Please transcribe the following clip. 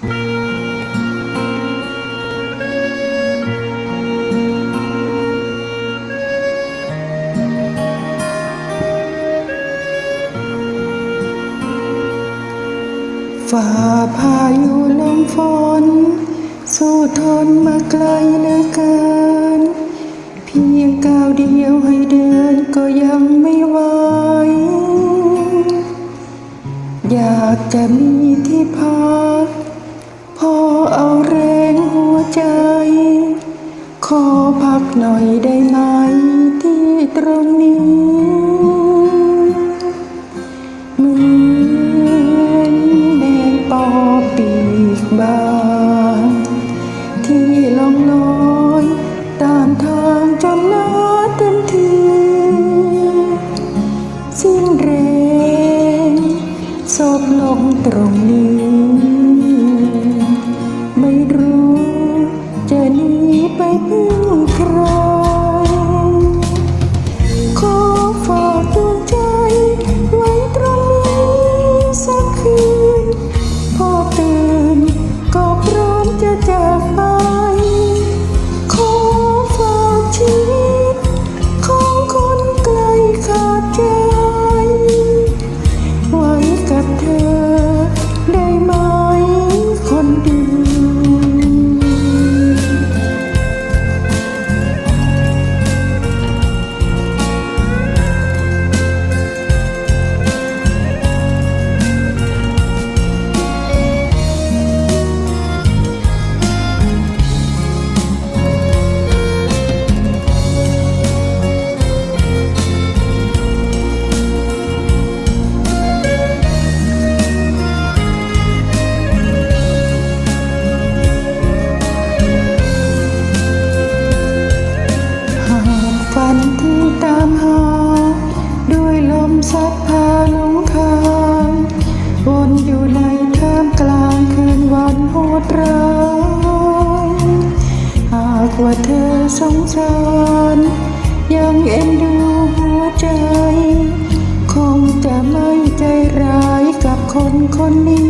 ฝ่าพายุลมฝน สู้ทนมาไกลเหลือเกิน เพียงก้าวเดียวให้เดินก็ยังไม่ไหว อยากจะมีที่พัก ใจ ขอพักหน่อยได้ไหมที่ตรงนี้เหมือนแมงปอปีกบางที่ลองลอยตามทางจนล้าเต็มทีสิ้นแรงศพลงตรง ว่าเธอสงสารยังเอ็นดูหัวใจ คงจะไม่ใจร้ายกับคนคนนี้